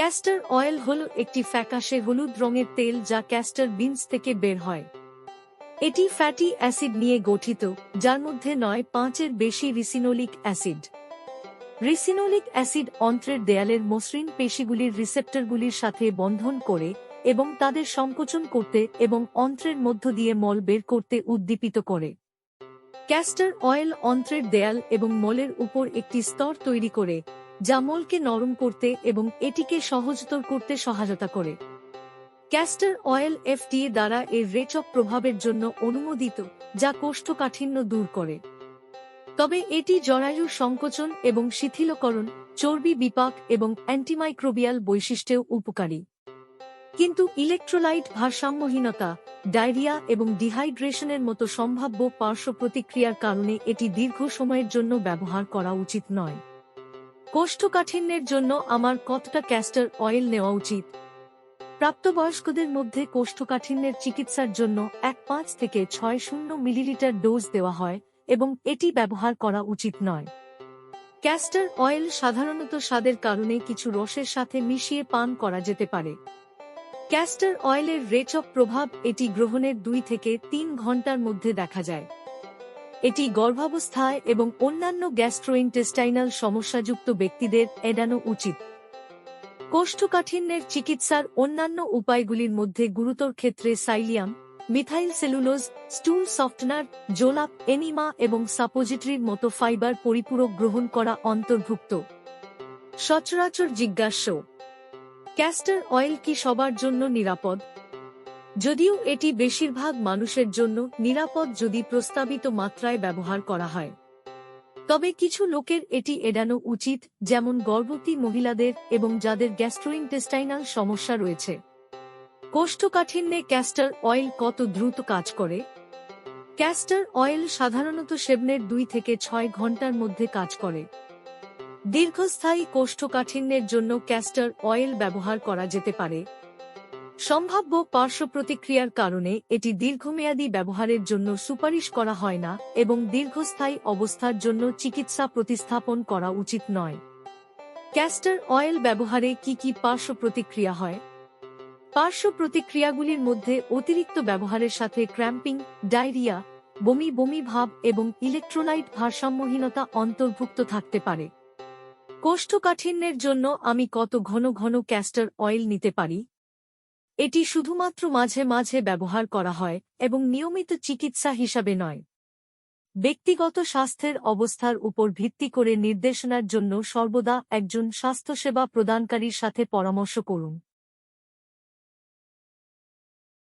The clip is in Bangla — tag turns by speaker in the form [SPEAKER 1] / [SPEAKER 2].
[SPEAKER 1] ক্যাস্টর অয়েল হল একটি ফ্যাকাশে হলুদ রঙের তেল যা ক্যাস্টর বিনস থেকে বের হয়। এটি ফ্যাটি অ্যাসিড নিয়ে গঠিত, যার মধ্যে নয় পাঁচের বেশি রিসিনোলিক অ্যাসিড। রিসিনোলিক অ্যাসিড অন্ত্রের দেয়ালের মসৃণ পেশিগুলির রিসেপ্টরগুলির সাথে বন্ধন করে এবং তাদের সংকোচন করতে এবং অন্ত্রের মধ্য দিয়ে মল বের করতে উদ্দীপিত করে। ক্যাস্টর অয়েল অন্ত্রের দেয়াল এবং মলের উপর একটি স্তর তৈরি করে যা নরম করতে এবং এটিকে সহজতর করতে সহায়তা করে। ক্যাস্টার অয়েল এফটিএ দ্বারা এর রেচক প্রভাবের জন্য অনুমোদিত, যা কোষ্ঠকাঠিন্য দূর করে। তবে এটি জরায়ু সংকোচন এবং শিথিলকরণ, চর্বি বিপাক এবং অ্যান্টিমাইক্রোবিয়াল বৈশিষ্ট্যেও উপকারী। কিন্তু ইলেকট্রোলাইট ভারসাম্যহীনতা, ডায়রিয়া এবং ডিহাইড্রেশনের মতো সম্ভাব্য পার্শ্ব প্রতিক্রিয়ার কারণে এটি দীর্ঘ সময়ের জন্য ব্যবহার করা উচিত নয়। কোষ্ঠকাঠিন্যের জন্য আমার কতটা ক্যাস্টর অয়েল নেওয়া উচিত? প্রাপ্তবয়স্কদের মধ্যে কোষ্ঠকাঠিন্যের চিকিৎসার জন্য এক পাঁচ থেকে ছয় শূন্য মিলিলিটার ডোজ দেওয়া হয় এবং এটি ব্যবহার করা উচিত নয়। ক্যাস্টর অয়েল সাধারণত স্বাদের কারণে কিছু রসের সাথে মিশিয়ে পান করা যেতে পারে। ক্যাস্টর অয়েলের রেচক প্রভাব এটি গ্রহণের দুই থেকে তিন ঘণ্টার মধ্যে দেখা যায়। এটি গর্ভাবস্থায় এবং অন্যান্য গ্যাস্ট্রোইন্টেস্টাইনাল সমস্যাযুক্ত ব্যক্তিদের এড়ানো উচিত। কোষ্ঠকাঠিন্যের চিকিৎসার অন্যান্য উপায়গুলির মধ্যে গুরুতর ক্ষেত্রে psyllium, methyl cellulose, stool softener, জোলাপ, enema এবং সাপোজিটরির মতো ফাইবার পরিপূরক গ্রহণ করা অন্তর্ভুক্ত। সচরাচর জিজ্ঞাস্য, ক্যাস্টার অয়েল কি সবার জন্য নিরাপদ? যদিও এটি বেশিরভাগ মানুষের জন্য নিরাপদ যদি প্রস্তাবিত মাত্রায় ব্যবহার করা হয়। তবে কিছু লোকের এটি এড়ানো উচিত, যেমন গর্ভবতী মহিলাদের এবং যাদের গ্যাস্ট্রোইন্টেস্টাইনাল সমস্যা রয়েছে। কোষ্ঠকাঠিন্যে ক্যাস্টর অয়েল কত দ্রুত কাজ করে? ক্যাস্টর অয়েল সাধারণত সেবনের দুই থেকে ছয় ঘণ্টার মধ্যে কাজ করে। দীর্ঘস্থায়ী কোষ্ঠকাঠিন্যের জন্য ক্যাস্টর অয়েল ব্যবহার করা যেতে পারে। সম্ভাব্য পার্শ্ব প্রতিক্রিয়ার কারণে এটি দীর্ঘমেয়াদী ব্যবহারের জন্য সুপারিশ করা হয় না এবং দীর্ঘস্থায়ী অবস্থার জন্য চিকিৎসা প্রতিস্থাপন করা উচিত নয়। ক্যাস্টর অয়েল ব্যবহারে কি কি পার্শ্ব প্রতিক্রিয়া হয়? পার্শ্ব প্রতিক্রিয়াগুলির মধ্যে অতিরিক্ত ব্যবহারের সাথে ক্র্যাম্পিং, ডায়রিয়া, বমি বমি ভাব এবং ইলেকট্রোলাইট ভারসাম্যহীনতা অন্তর্ভুক্ত থাকতে পারে। কোষ্ঠকাঠিন্যের জন্য আমি কত ঘন ঘন ক্যাস্টর অয়েল নিতে পারি? এটি শুধুমাত্র মাঝে মাঝে ব্যবহার করা হয় এবং নিয়মিত চিকিৎসা হিসাবে নয়। ব্যক্তিগত স্বাস্থ্যের অবস্থার উপর ভিত্তি করে নির্দেশনার জন্য সর্বদা একজন স্বাস্থ্যসেবা প্রদানকারীর সাথে পরামর্শ করুন।